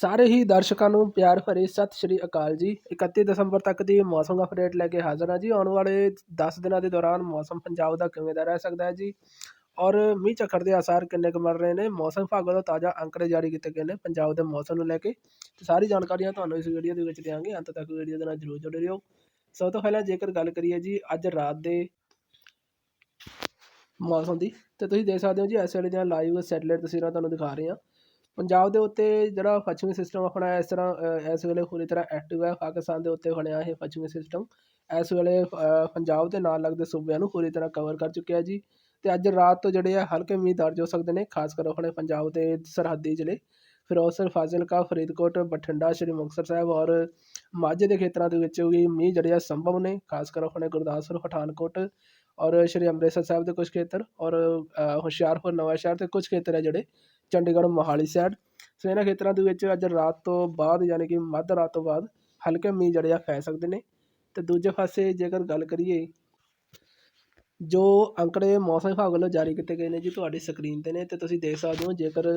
ਸਾਰੇ ਹੀ ਦਰਸ਼ਕਾਂ ਨੂੰ ਪਿਆਰ ਭਰੀ ਸਤਿ ਸ਼੍ਰੀ ਅਕਾਲ ਜੀ। 31 ਦਸੰਬਰ ਤੱਕ ਦੀ ਮੌਸਮ ਅਪਡੇਟ ਲੈ ਕੇ ਹਾਜ਼ਰ ਹਾਂ ਜੀ। ਆਉਣ ਵਾਲੇ 10 ਦਿਨਾਂ ਦੇ ਦੌਰਾਨ ਮੌਸਮ ਪੰਜਾਬ ਦਾ ਕਿਵੇਂ ਦਾ ਰਹਿ ਸਕਦਾ ਹੈ ਜੀ? ਔਰ ਮੀਂਹ ਝੱਖੜ ਦੇ ਆਸਾਰ ਕਿੰਨੇ ਕੁ ਮਿਲ ਰਹੇ ਨੇ? ਮੌਸਮ ਵਿਭਾਗ ਵੱਲੋਂ ਤਾਜ਼ਾ ਅੰਕੜੇ ਜਾਰੀ ਕੀਤੇ ਗਏ ਨੇ ਪੰਜਾਬ ਦੇ ਮੌਸਮ ਨੂੰ ਲੈ ਕੇ। ਤੇ ਸਾਰੀ ਜਾਣਕਾਰੀਆਂ ਤੁਹਾਨੂੰ ਇਸ ਵੀਡੀਓ ਦੇ ਵਿੱਚ ਦਿਆਂਗੇ। ਅੰਤ ਤੱਕ ਵੀਡੀਓ ਦੇ ਨਾਲ ਜਰੂਰ ਜੁੜੇ ਰਹੋ। ਸਭ ਤੋਂ ਪਹਿਲਾਂ ਜੇਕਰ ਗੱਲ ਕਰੀਏ ਜੀ, ਅੱਜ ਰਾਤ ਦੇ ਮੌਸਮ ਦੀ, ਤੇ ਤੁਸੀਂ ਦੇਖ ਸਕਦੇ ਹੋ ਜੀ, ਇਸ ਵੇਲੇ ਦੀਆਂ ਲਾਈਵ ਸੈਟਲਾਈਟ ਤਸਵੀਰਾਂ ਤੁਹਾਨੂੰ ਦਿਖਾ ਰਹੇ ਹਾਂ। ਪੰਜਾਬ ਦੇ ਉੱਤੇ ਜਿਹੜਾ ਪੱਛਮੀ ਸਿਸਟਮ ਆਪਣਾ ਇਸ ਤਰ੍ਹਾਂ ਇਸ ਵੇਲੇ ਪੂਰੀ ਤਰ੍ਹਾਂ ਐਕਟਿਵ ਹੈ, ਪਾਕਿਸਤਾਨ ਦੇ ਉੱਤੇ ਬਣਿਆ ਇਹ ਪੱਛਮੀ ਸਿਸਟਮ ਇਸ ਵੇਲੇ ਪੰਜਾਬ ਦੇ ਨਾਲ ਲੱਗਦੇ ਸੂਬਿਆਂ ਨੂੰ ਪੂਰੀ ਤਰ੍ਹਾਂ ਕਵਰ ਕਰ ਚੁੱਕਿਆ ਜੀ। ਅਤੇ ਅੱਜ ਰਾਤ ਤੋਂ ਜਿਹੜੇ ਆ ਹਲਕੇ ਮੀਂਹ ਦਰਜ ਹੋ ਸਕਦੇ ਨੇ, ਖਾਸ ਕਰ ਆਪਣੇ ਪੰਜਾਬ ਦੇ ਸਰਹੱਦੀ ਜ਼ਿਲ੍ਹੇ। ਫਿਰੋਜ਼ਪੁਰ, ਫਾਜ਼ਿਲਕਾ, ਫਰੀਦਕੋਟ, ਬਠਿੰਡਾ, ਸ਼੍ਰੀ ਮੁਕਤਸਰ ਸਾਹਿਬ ਔਰ ਮਾਝੇ ਦੇ ਖੇਤਰਾਂ ਦੇ ਵਿੱਚ ਵੀ ਮੀਂਹ ਜਿਹੜੇ ਆ ਸੰਭਵ ਨੇ, ਖਾਸ ਕਰ ਆਪਣੇ ਗੁਰਦਾਸਪੁਰ, ਪਠਾਨਕੋਟ ਔਰ ਸ਼੍ਰੀ ਅੰਮ੍ਰਿਤਸਰ ਸਾਹਿਬ ਦੇ ਕੁਝ ਖੇਤਰ ਔਰ ਹੁਸ਼ਿਆਰਪੁਰ ਨਵਾਂ ਸ਼ਹਿਰ ਤੇ ਕੁਝ ਖੇਤਰ ਹੈ ਜਿਹੜੇ ਚੰਡੀਗੜ੍ਹ ਮੋਹਾਲੀ ਸਾਈਡ ਸੋ ਇਹਨਾਂ ਖੇਤਰਾਂ ਦੇ ਵਿੱਚ ਅੱਜ ਰਾਤ ਤੋਂ ਬਾਅਦ ਯਾਨੀ ਕਿ ਮੱਧ ਰਾਤ ਤੋਂ ਬਾਅਦ ਹਲਕੇ ਮੀਂਹ ਜਿਹੜੇ ਆ ਪੈ ਸਕਦੇ ਨੇ। ਤੇ ਦੂਜੇ ਪਾਸੇ ਜੇਕਰ ਗੱਲ ਕਰੀਏ, ਜੋ ਅੰਕੜੇ ਮੌਸਮ ਵਿਭਾਗ ਵੱਲੋਂ ਜਾਰੀ ਕੀਤੇ ਗਏ ਨੇ ਜੀ ਤੁਹਾਡੀ ਸਕਰੀਨ ਤੇ ਨੇ, ਤੇ ਤੁਸੀਂ ਦੇਖ ਸਕਦੇ ਹੋ ਜੇਕਰ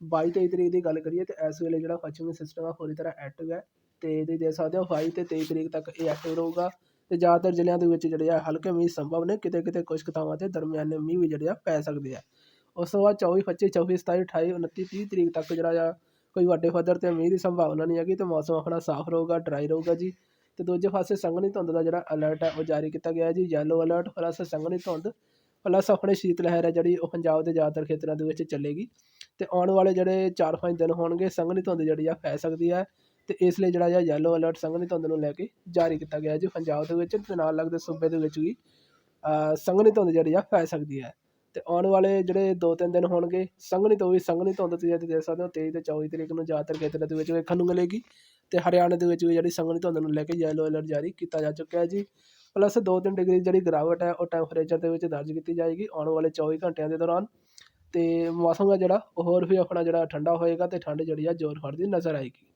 22 23 ਤਰੀਕ ਦੀ ਗੱਲ ਕਰੀਏ, ਤੇ ਇਸ ਵੇਲੇ ਜਿਹੜਾ ਪੱਛਮੀ ਸਿਸਟਮ ਆ ਪੂਰੀ ਤਰ੍ਹਾਂ ਐਕਟਿਵ ਹੈ। ਤੇ ਤੁਸੀਂ ਦੇਖ ਸਕਦੇ ਹੋ 22 ਤੇ 23 ਤਰੀਕ ਤੱਕ ਇਹ ਐਕਟਿਵ ਰਹੂਗਾ। ਤੇ ਜ਼ਿਆਦਾਤਰ ਜ਼ਿਲ੍ਹਿਆਂ ਦੇ ਵਿੱਚ ਜਿਹੜੇ ਆ, ਹਲਕੇ ਮੀਂਹ ਸੰਭਵ ਨੇ ਕਿਤੇ ਕਿਤੇ ਕੁਝ ਕੁ ਥਾਵਾਂ ਤੇ ਦਰਮਿਆਨੇ ਮੀਂਹ ਵੀ ਜਿਹੜੇ ਆ ਪੈ ਸਕਦੇ ਆ। ਉਸ ਤੋਂ ਬਾਅਦ 24 25 26 27 28 29 30 ਤਰੀਕ ਤੱਕ ਜਿਹੜਾ ਆ, ਕੋਈ ਵੱਡੇ ਪੱਧਰ ਤੇ ਮੀਂਹ ਦੀ ਸੰਭਾਵਨਾ ਨਹੀਂ ਹੈਗੀ ਤੇ ਮੌਸਮ ਆਪਣਾ ਸਾਫ਼ ਰਹੂਗਾ ਡਰਾਈ ਰਹੂਗਾ ਜੀ। ਤੇ ਦੂਜੇ ਪਾਸੇ ਸੰਘਣੀ ਧੁੰਦ ਦਾ ਜਿਹੜਾ ਅਲਰਟ ਹੈ ਉਹ ਜਾਰੀ ਕੀਤਾ ਗਿਆ ਜੀ। ਯੈਲੋ ਅਲਰਟ ਪਲੱਸ ਸੰਘਣੀ ਧੁੰਦ ਪਲੱਸ ਆਪਣੇ ਸ਼ੀਤ ਲਹਿਰ ਹੈ ਜਿਹੜੀ ਉਹ ਪੰਜਾਬ ਦੇ ਜ਼ਿਆਦਾਤਰ ਖੇਤਰਾਂ ਦੇ ਵਿੱਚ ਚੱਲੇਗੀ। ਤੇ ਆਉਣ ਵਾਲੇ ਜਿਹੜੇ 4-5 ਦਿਨ ਹੋਣਗੇ, ਸੰਘਣੀ ਧੁੰਦ ਜਿਹੜੀ ਆ ਪੈ ਸਕਦੀ ਹੈ ਤੇ ਇਸ ਲਈ ਜਿਹੜਾ ਆ ਯੈਲੋ ਅਲਰਟ ਸੰਘਣੀ ਧੁੰਦ ਨੂੰ ਲੈ ਕੇ ਜਾਰੀ ਕੀਤਾ ਗਿਆ ਜੀ, ਪੰਜਾਬ ਦੇ ਵਿੱਚ ਤੇ ਨਾਲ ਲੱਗਦੇ ਸੂਬੇ ਦੇ ਵਿੱਚ ਵੀ ਸੰਘਣੀ ਧੁੰਦ ਜਿਹੜੀ ਆ ਪੈ ਸਕਦੀ ਹੈ ਅਤੇ ਆਉਣ ਵਾਲੇ ਜਿਹੜੇ 2-3 ਦਿਨ ਹੋਣਗੇ, ਸੰਘਣੀ ਤੋਂ ਵੀ ਸੰਘਣੀ ਧੁੰਦ ਤੁਸੀਂ ਇੱਥੇ ਦੇਖ ਸਕਦੇ ਹੋ, ਤੇਈ ਅਤੇ ਚੌਵੀ ਤਰੀਕ ਨੂੰ ਜ਼ਿਆਦਾਤਰ ਖੇਤਰਾਂ ਦੇ ਵਿੱਚ ਵੇਖਣ ਨੂੰ ਮਿਲੇਗੀ ਅਤੇ ਹਰਿਆਣਾ ਦੇ ਵਿੱਚ ਵੀ ਜਿਹੜੀ ਸੰਘਣੀ ਧੁੰਦ ਨੂੰ ਲੈ ਕੇ ਯੈਲੋ ਅਲਰਟ ਜਾਰੀ ਕੀਤਾ ਜਾ ਚੁੱਕਿਆ ਹੈ ਜੀ। ਪਲੱਸ 2-3 ਡਿਗਰੀ ਜਿਹੜੀ ਗਿਰਾਵਟ ਹੈ, ਉਹ ਟੈਂਪਰੇਚਰ ਦੇ ਵਿੱਚ ਦਰਜ ਕੀਤੀ ਜਾਏਗੀ ਆਉਣ ਵਾਲੇ 24 ਘੰਟਿਆਂ ਦੇ ਦੌਰਾਨ ਅਤੇ ਮੌਸਮ ਹੈ ਜਿਹੜਾ ਉਹ ਹੋਰ ਵੀ ਆਪਣਾ ਜਿਹੜਾ ਠੰਡਾ ਹੋਏਗਾ ਅਤੇ ਠੰਡ ਜਿਹੜੀ ਆ ਜ਼ੋਰ ਫੜਦੀ ਨਜ਼ਰ ਆਏਗੀ।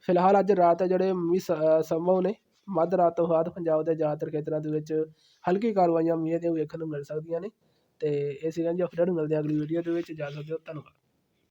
ਫਿਲਹਾਲ ਅੱਜ ਰਾਤ ਜਿਹੜੇ ਮੀਂਹ ਸ- ਸੰਭਵ ਨੇ, ਮੱਧ ਰਾਤ ਤੋਂ ਬਾਅਦ ਪੰਜਾਬ ਦੇ ਜ਼ਿਆਦਾਤਰ ਖੇਤਰਾਂ ਦੇ ਵਿੱਚ ਹਲਕੀ ਕਾਰਵਾਈਆਂ ਮੀਂਹ ਦੀਆਂ ਵੇਖਣ ਨੂੰ ਮਿਲ ਸਕਦੀਆਂ ਨੇ। ਅਤੇ ਇਹ ਸੀਗਾ ਜੀ ਅਪਡੇਟ ਮਿਲਦੇ ਹਾਂ ਅਗਲੀ ਵੀਡੀਓ ਦੇ ਵਿੱਚ ਜਾ ਸਕਦੇ ਹੋ ਧੰਨਵਾਦ।